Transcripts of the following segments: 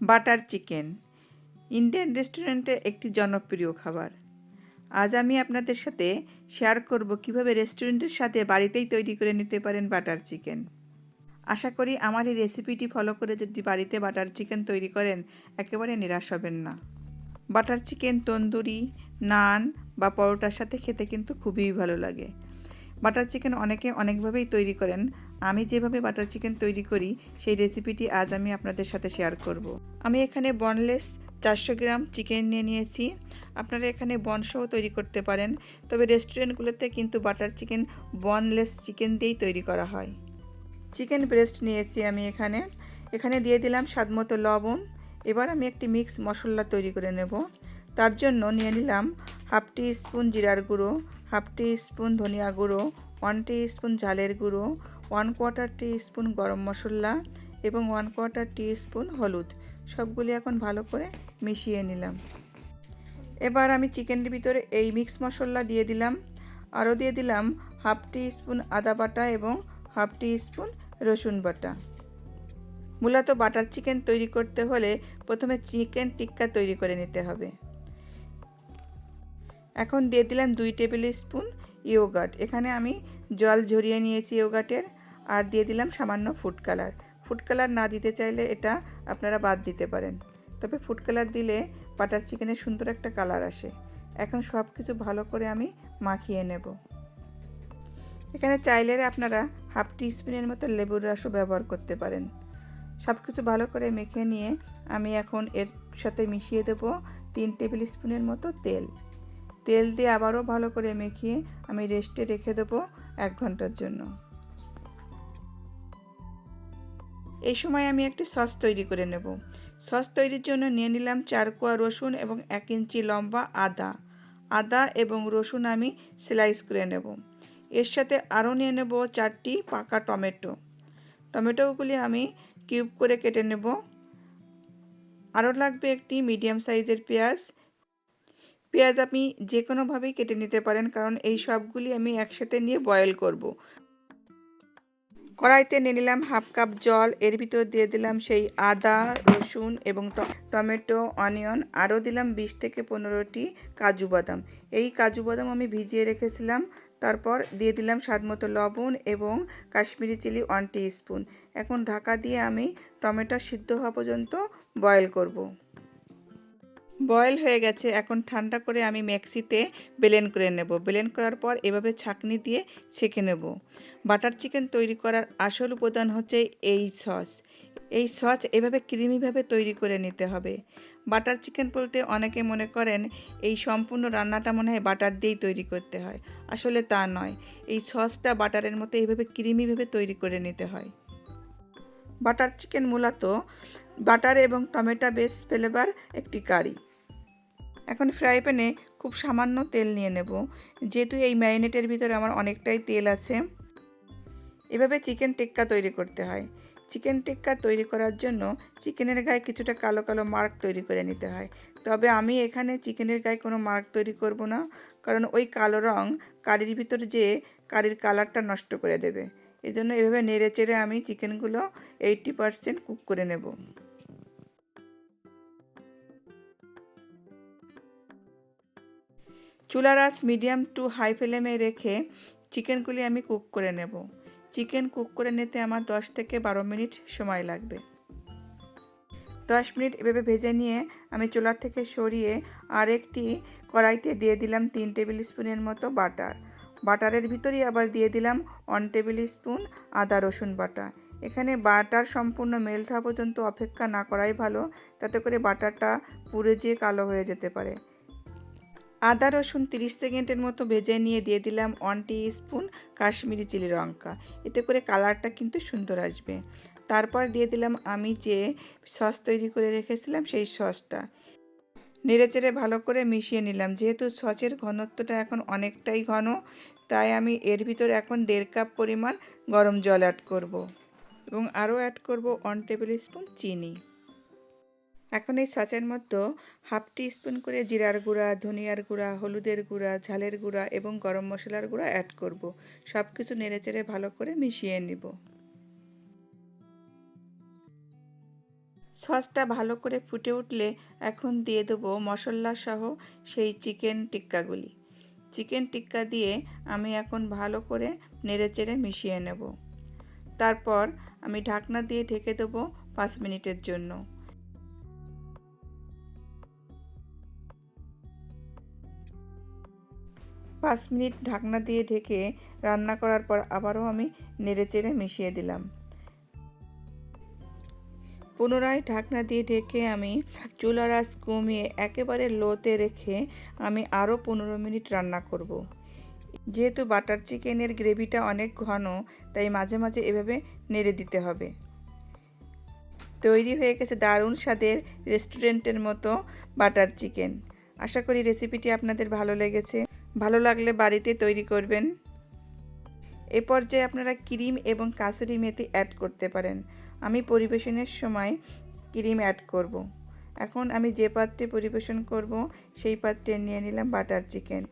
Butter chicken. Indian রেস্টুরেন্টে একটি জনপ্রিয় খাবার। আজ আমি আপনাদের সাথে শেয়ার করব কীভাবে রেস্টুরেন্টের সাথে বাড়িতেই তৈরি করে নিতে পারেন বাটার চিকেন। আশা করি আমার এই রেসিপিটি ফলো করে যদি বাড়িতে বাটার চিকেন তৈরি করেন, একেবারে নিরাশ হবেন না। বাটার চিকেন, তন্দুরি, নান বা পরোটার সাথে খেতে কিন্তু খুবই ভালো লাগে। বাটার চিকেন অনেকে অনেকভাবেই তৈরি করেন। আমি যেভাবে বাটার চিকেন তৈরি করি, সেই রেসিপিটি আজ আমি আপনাদের সাথে শেয়ার করব। আমি এখানে বনলেস চারশো গ্রাম চিকেন নিয়ে নিয়েছি। আপনারা এখানে বনসহ তৈরি করতে পারেন, তবে রেস্টুরেন্টগুলোতে কিন্তু বাটার চিকেন বনলেস চিকেন দিয়েই তৈরি করা হয়। চিকেন ব্রেস্ট নিয়েছি আমি এখানে। এখানে দিয়ে দিলাম স্বাদমতো লবণ। এবার আমি একটি মিক্স মশলা তৈরি করে নেব। তার জন্য নিয়ে নিলাম হাফ টি স্পুন জিরার গুঁড়ো হাফ টি স্পুন ধনিয়া গুঁড়ো, ওয়ান টি স্পুন ঝালের গুঁড়ো, ওয়ান কোয়ার্টার টি স্পুন গরম মশলা এবং ওয়ান কোয়ার্টার টি স্পুন হলুদ। সবগুলি এখন ভালো করে মিশিয়ে নিলাম। এবার আমি চিকেনের ভিতরে এই মিক্স মশলা দিয়ে দিলাম। আরও দিয়ে দিলাম হাফ টি স্পুন আদা বাটা এবং হাফ টি স্পুন রসুন বাটা। মূলত বাটার চিকেন তৈরি করতে হলে প্রথমে চিকেন টিক্কা তৈরি করে নিতে হবে। এখন দিয়ে দিলাম দুই টেবিল স্পুন ইয়োগাট এখানে আমি জল ঝরিয়ে নিয়েছি ইয়োগাটের আর দিয়ে দিলাম সামান্য ফুড কালার। ফুড কালার না দিতে চাইলে এটা আপনারা বাদ দিতে পারেন। তবে ফুড কালার দিলে বাটার চিকেনের সুন্দর একটা কালার আসে। এখন সব কিছু ভালো করে আমি মাখিয়ে নেব। এখানে চাইলে আপনারা হাফ টি স্পুনের মতো লেবুর রসও ব্যবহার করতে পারেন। সব কিছু ভালো করে মেখে নিয়ে আমি এখন এর সাথে মিশিয়ে দেব তিন টেবিল স্পুনের মতো তেল। তেল দিয়ে আবারও ভালো করে মেখিয়ে আমি রেস্টে রেখে দেবো এক ঘণ্টার জন্য। এই সময় আমি একটি সস তৈরি করে নেব। সস তৈরির জন্য নিয়ে নিলাম চার কোয়া রসুন এবং এক ইঞ্চি লম্বা আদা। আদা এবং রসুন আমি স্লাইস করে নেব। এর সাথে আরও নিয়ে নেব চারটি পাকা টমেটো। টমেটোগুলি আমি কিউব করে কেটে নেব। আরও লাগবে একটি মিডিয়াম সাইজের পেঁয়াজ। পেঁয়াজ আপনি যে কোনোভাবেই কেটে নিতে পারেন, কারণ এই সবগুলি আমি একসাথে নিয়ে বয়েল করব। কড়াইতে নিয়ে নিলাম হাফ কাপ জল, এর ভিতর দিয়ে দিলাম সেই আদা, রসুন এবং টমেটো, অনিয়ন, আরও দিলাম বিশ থেকে পনেরোটি কাজু বাদাম এই কাজু বাদাম আমি ভিজিয়ে রেখেছিলাম, তারপর দিয়ে দিলাম স্বাদমতো লবণ এবং কাশ্মীরি চিলি ওয়ান স্পুন এখন ঢাকা দিয়ে আমি টমেটো সিদ্ধ হওয়া পর্যন্ত বয়েল করব। বয়েল হয়ে গেছে। এখন ঠান্ডা করে আমি ম্যাক্সিতে বেলেন করে নেব। বেলেন করার পর এভাবে ছাকনি দিয়ে ছেঁকে নেব। বাটার চিকেন তৈরি করার আসল উপাদান হচ্ছে এই সস। এই সস এভাবে ক্রিমিভাবে তৈরি করে নিতে হবে। বাটার চিকেন বলতে অনেকে মনে করেন এই সম্পূর্ণ রান্নাটা মনে হয় বাটার দিয়েই তৈরি করতে হয়। আসলে তা নয়। এই সসটা বাটারের মতো এইভাবে ক্রিমিভাবে তৈরি করে নিতে হয়। বাটার চিকেন মূলত বাটার এবং টমেটো বেস ফ্লেভার একটি কারি। এখন ফ্রাই প্যানে খুব সামান্য তেল নিয়ে নেব। যেহেতু এই ম্যারিনেটের ভিতরে আমার অনেকটাই তেল আছে। এভাবে চিকেন টিক্কা তৈরি করতে হয়। চিকেন টিক্কা তৈরি করার জন্য চিকেনের গায়ে কিছুটা কালো কালো মার্ক তৈরি করে নিতে হয়। তবে আমি এখানে চিকেনের গায়ে কোনো মার্ক তৈরি করব না। কারণ ওই কালো রং কারির ভিতর যে কারির কালারটা নষ্ট করে দেবে। এই জন্য এভাবে নেড়ে চেড়ে আমি চিকেনগুলো এইটটি পারসেন্ট কুক করে নেব। চুলার আঁচ মিডিয়াম টু হাই ফ্লেমে রেখে চিকেনগুলি আমি কুক করে নেব। চিকেন কুক করে নিতে আমার 10 থেকে বারো মিনিট সময় লাগবে। দশ মিনিট এভাবে ভেজে নিয়ে আমি চুলার থেকে সরিয়ে আরেকটি কড়াইতে দিয়ে দিলাম তিন টেবিল স্পুনের মতো বাটার। বাটারের ভিতরেই আবার দিয়ে দিলাম ওয়ান টেবিল স্পুন আদা, রসুন বাটা। এখানে বাটার সম্পূর্ণ মেল্ট পর্যন্ত অপেক্ষা না করাই ভালো, তাতে করে বাটারটা পুড়ে যেয়ে কালো হয়ে যেতে পারে। আদা, রসুন তিরিশ সেকেন্ডের মতো ভেজে নিয়ে দিয়ে দিলাম ওয়ান স্পুন কাশ্মীরি চিলি লঙ্কা। এতে করে কালারটা কিন্তু সুন্দর আসবে। তারপর দিয়ে দিলাম আমি যে সস তৈরি করে রেখেছিলাম সেই সসটা। নেড়েচেড়ে ভালো করে মিশিয়ে নিলাম। যেহেতু সসের ঘনত্বটা এখন অনেকটাই ঘন, তাই আমি এর ভিতর এখন দেড় কাপ পরিমাণ গরম জল অ্যাড করব। এবং আরও অ্যাড করব ওয়ান টেবিল স্পুন চিনি। এখন এই সসের মধ্যে হাফ টি স্পুন করে জিরার গুঁড়া, ধনিয়ার গুঁড়া, হলুদের গুঁড়া, ঝালের গুঁড়া এবং গরম মশলার গুঁড়া অ্যাড করব। সব কিছু নেড়েচেড়ে ভালো করে মিশিয়ে নিব। সসটা ভালো করে ফুটে উঠলে এখন দিয়ে দেবো মশলা সহ সেই চিকেন টিক্কাগুলি। চিকেন টিক্কা দিয়ে আমি এখন ভালো করে নেড়েচেড়ে মিশিয়ে নেব। তারপর আমি ঢাকনা দিয়ে ঢেকে দেবো পাঁচ মিনিটের জন্য। পাঁচ মিনিট ঢাকনা দিয়ে ঢেকে রান্না করার পর আবারও আমি নেড়েচেড়ে মিশিয়ে দিলাম। পুনরায় ঢাকনা দিয়ে ঢেকে আমি চুলার আঁচ কমিয়ে একেবারে লোতে রেখে আমি আরও পনেরো মিনিট রান্না করব। যেহেতু বাটার চিকেনের গ্রেভিটা অনেক ঘন, তাই মাঝে মাঝে এভাবে নেড়ে দিতে হবে। তৈরি হয়ে গেছে দারুণ স্বাদের রেস্টুরেন্টের মতো বাটার চিকেন। আশা করি রেসিপিটি আপনাদের ভালো লেগেছে। ভালো লাগলে বাড়িতে তৈরি করবেন। এ পর্যায়ে আপনারা ক্রিম এবং কাসুরি মেথি অ্যাড করতে পারেন। আমি পরিবেশনের সময় ক্রিম অ্যাড করব। এখন আমি যে পাত্রে পরিবেশন করব, সেই পাত্রে নিয়ে নিলাম বাটার চিকেন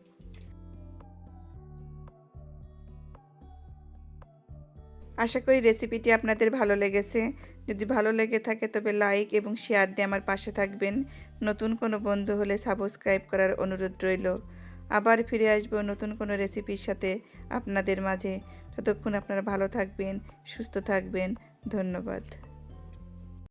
আশা করি রেসিপিটি আপনাদের ভালো লেগেছে। যদি ভালো লেগে থাকে তবে লাইক এবং শেয়ার দিয়ে আমার পাশে থাকবেন। নতুন কোনো বন্ধু হলে সাবস্ক্রাইব করার অনুরোধ রইল। আবার ফিরে আসব নতুন কোনো রেসিপির সাথে আপনাদের মাঝে। ততক্ষণ আপনারা ভালো থাকবেন, সুস্থ থাকবেন। ধন্যবাদ।